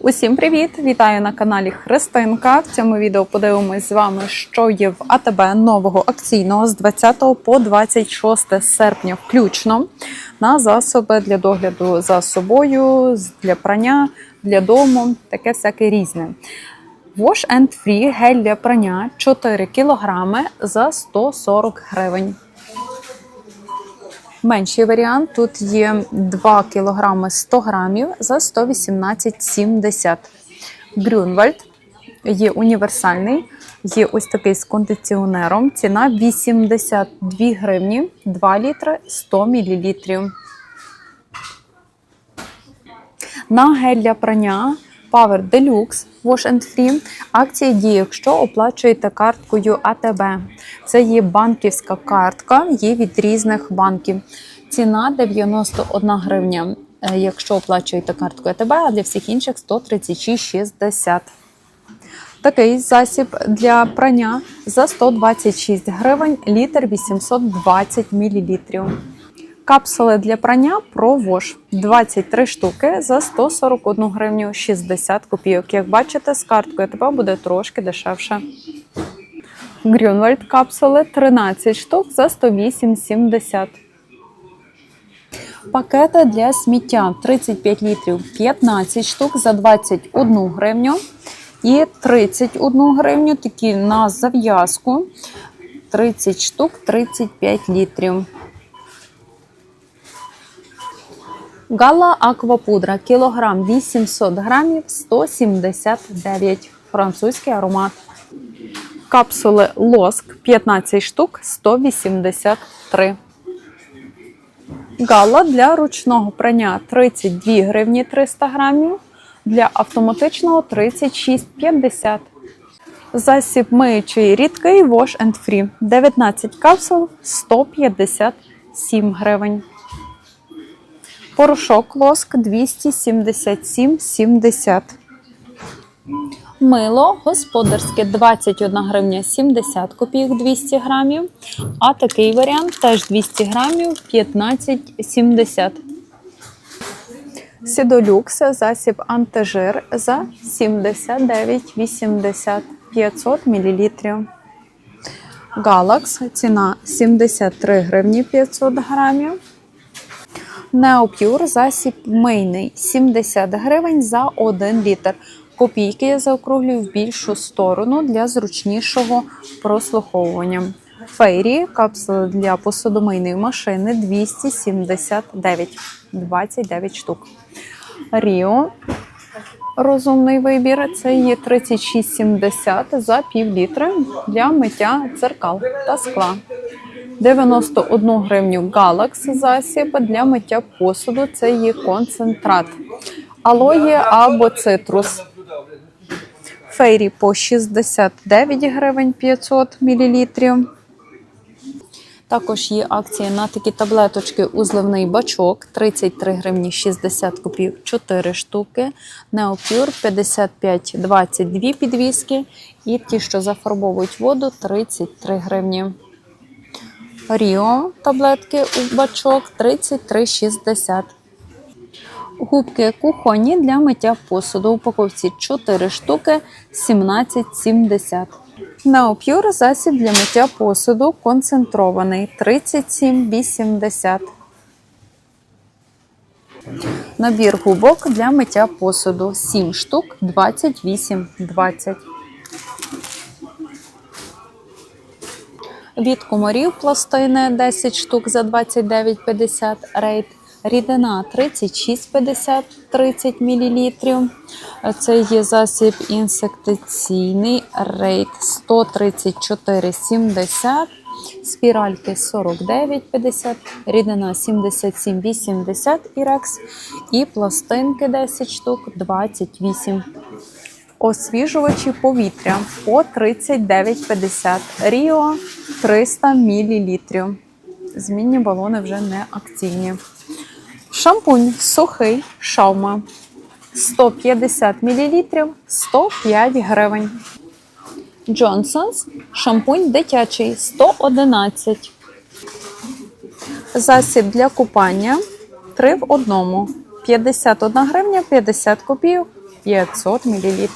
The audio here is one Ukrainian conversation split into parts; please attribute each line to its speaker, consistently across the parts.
Speaker 1: Усім привіт! Вітаю на каналі Христинка. В цьому відео подивимось з вами, що є в АТБ нового акційного з 20 по 26 серпня, включно на засоби для догляду за собою, для прання, для дому, таке всяке різне. Wash and Free гель для прання 4 кг за 140 гривень. Менший варіант тут є 2 кг 100 грамів за 118,70. Грюнвальд є універсальний, є ось такий з кондиціонером. Ціна 82 гривні, 2 літри 100 мл. На гель для прання Power Deluxe Wash and Free акція діє, якщо оплачуєте карткою АТБ. Це є банківська картка, є від різних банків. Ціна 91 гривня, е, якщо оплачуєте карткою АТБ, а для всіх інших 136,60. Такий засіб для прання за 126 гривень, літр 820 мл. Капсули для прання ProWash 23 штуки за 141 гривню 60 копійок. Як бачите, з карткою АТБ буде трошки дешевше. Грюнвальд капсули 13 штук за 108,70. Пакети для сміття 35 літрів 15 штук за 21 гривню. І 31 гривню такі на зав'язку. 30 штук 35 літрів. Гала Аквапудра кілограм 800 грамів 179. Французький аромат. Капсули лоск 15 штук 183. Гала для ручного прання 32 гривні 300 грамів. Для автоматичного 36,50. Засіб миючий рідкий Wash and Free 19 капсул 157 гривень. Порошок лоск 277,70. Мило господарське 21 гривня 70 копійок 200 грамів. А такий варіант теж 200 грамів 15,70. Сідолюкс засіб антижир за 79,80 500 мл. Галакс ціна 73 гривні 500 грамів. Неопюр засіб мийний 70 гривень за 1 літр. Копійки я заокруглюю в більшу сторону для зручнішого прослуховування. Фейрі капсули для посудомийної машини 279 29 штук. Ріо розумний вибір це є 36,70 за пів літри для миття дзеркал та скла. 91 гривню Галакс засіб для миття посуду. Це є концентрат. Алоє або цитрус. Фейрі по 69 гривень 500 мл. Також є акція на такі таблеточки узливний бачок 33 гривні 60 копійок 4 штуки. Неопюр 55 22 підвіски. І ті, що зафарбовують воду, 33 гривні. Ріо таблетки у бачок 33,60. Губки кухонні для миття посуду. Упаковці 4 штуки 17,70. Неопюр засіб для миття посуду концентрований 37,80. Набір губок для миття посуду 7 штук 28,20. Від комарів пластини 10 штук за 29,50 рейд. Рідина 36,50 30 мл. Це є засіб інсектиційний рейд 134,70. Спіральки 49,50, рідина 77,80 ірекс і пластинки 10 штук 28. Освіжувачі повітря по 39,50. Ріо 300 мл. Змінні балони вже не акційні. Шампунь сухий шаума 150 мл 105 гривень. Джонсонс шампунь дитячий 111. Засіб для купання 3 в одному. 51 гривня 50 копійок 500 мл.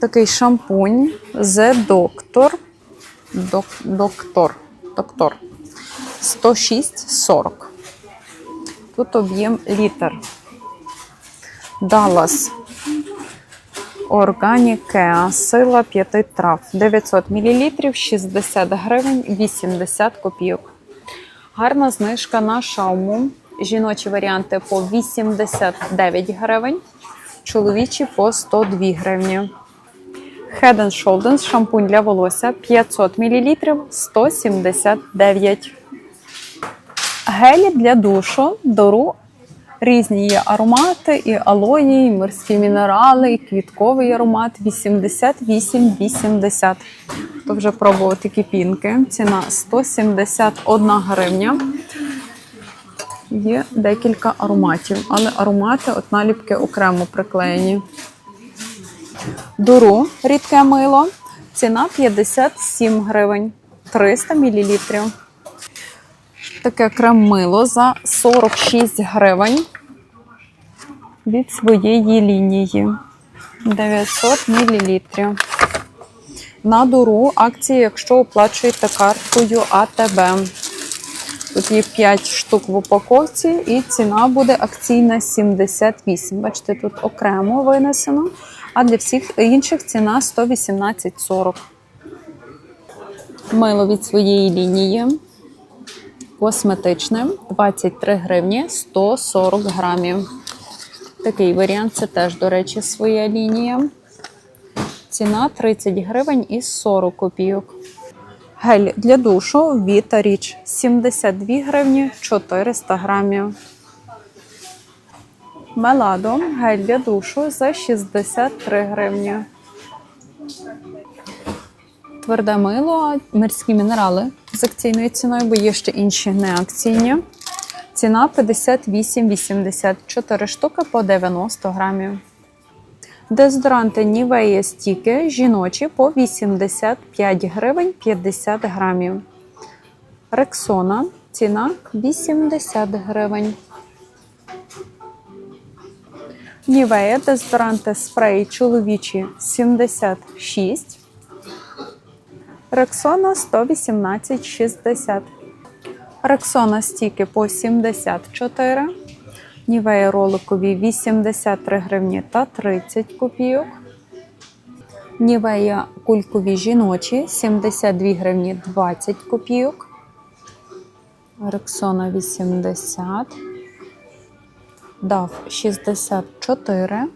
Speaker 1: Такий шампунь The Doctor. Док, доктор. Доктор. 106,40. Тут об'єм літр. Dallas. Органікеа. Сила 5 трав. 900 мл, 60 гривень, 80 копійок. Гарна знижка на шауму. Жіночі варіанти по 89 гривень, чоловічі по 102 гривні. Head and Shoulders шампунь для волосся 500 мл 179. Гелі для душу Дору різні є аромати, і алої, і морські мінерали, і квітковий аромат 88,80. Хто вже пробував такі пінки? Ціна 171 гривня. Є декілька ароматів, але аромати от наліпки окремо приклеєні. Дуру рідке мило. Ціна 57 гривень, 300 мл. Таке крем-мило за 46 гривень від своєї лінії. 900 мл. На дуру акції, якщо оплачуєте карткою АТБ. Тут є 5 штук в упаковці, і ціна буде акційна 78. Бачите, тут окремо винесено, а для всіх інших ціна 118,40. Мило від своєї лінії. Косметичне 23 гривні 140 грамів. Такий варіант це теж, до речі, своя лінія. Ціна 30 гривень і 40 копійок. Гель для душу Vita Rich 72 гривні 400 грамів. Меладо гель для душу за 63 гривні. Тверде мило, морські мінерали з акційною ціною, бо є ще інші неакційні. Ціна 58,84 штуки по 90 грамів. Дезодоранти Nivea стіки жіночі по 85 гривень 50 грамів. Рексона ціна 80 гривень. Нівея дезодоранти спрей чоловічі 76. Рексона 118,60. Рексона стіки по 74. Нівея роликові 83 гривні та 30 копійок. Нівея кулькові жіночі 72 гривні 20 копійок. Рексона 80. Дав 64.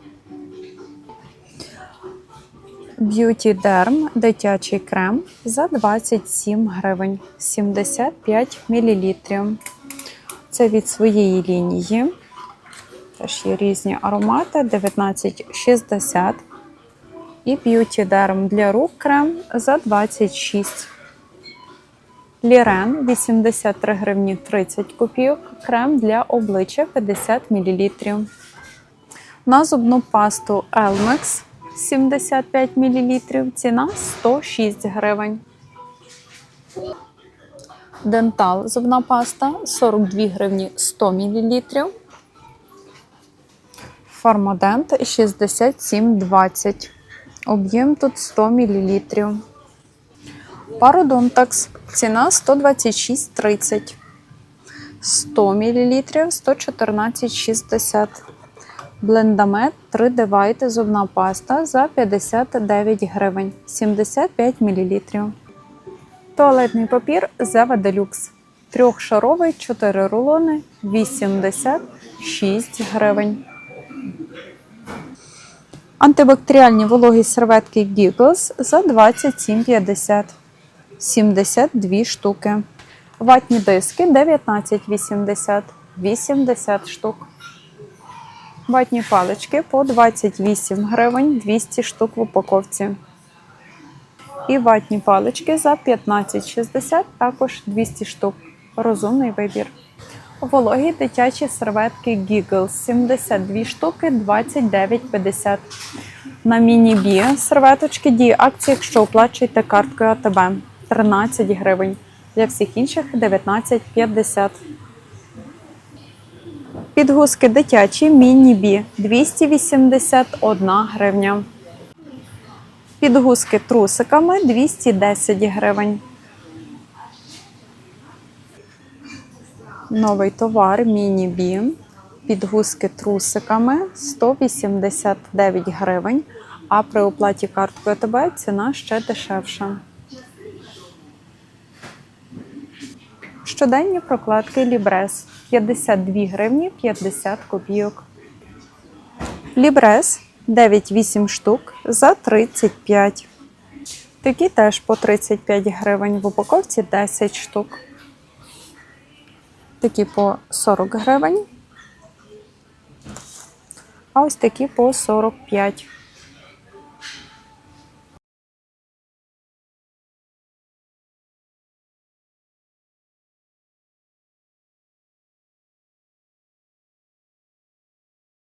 Speaker 1: Beauty Derm дитячий крем за 27 гривень 75 мл. Це від своєї лінії. Теж є різні аромати 19,60. І Beauty Derm для рук крем за 26. Лірен 83 гривні 30 копійок. Крем для обличчя 50 мл. На зубну пасту Elmex 75 мл. Ціна 106 гривень. Дентал зубна паста 42 гривні 100 мл. Фармадент 67,20. Об'єм тут 100 мл. Пародонтакс. Ціна 126,30. 100 мл 114,60. Блендамет 3 девайти зубна паста за 59 гривень 75 мл. Туалетний папір Зева Делюкс. Трьохшаровий 4 рулони 86 гривень. Антибактеріальні вологі серветки Giggles за 27,50 72 штуки. Ватні диски 19,80 80 штук. Ватні палички по 28 гривень 200 штук в упаковці. І ватні палички за 15,60 також 200 штук. Розумний вибір. Вологі дитячі серветки Giggles 72 штуки 29,50. На міні-бі серветочки діє акція, якщо оплачуєте карткою АТБ 13 гривень. Для всіх інших 19,50. Підгузки дитячі міні-бі 281 гривня. Підгузки трусиками 210 гривень. Новий товар міні-бі. Підгузки трусиками 189 гривень, а при оплаті карткою АТБ ціна ще дешевша. Щоденні прокладки Лібрес 52 гривні 50 копійок. Лібрес 9-8 штук за 35. Такі теж по 35 гривень. В упаковці 10 штук. Такі по 40 гривень. А ось такі по 45.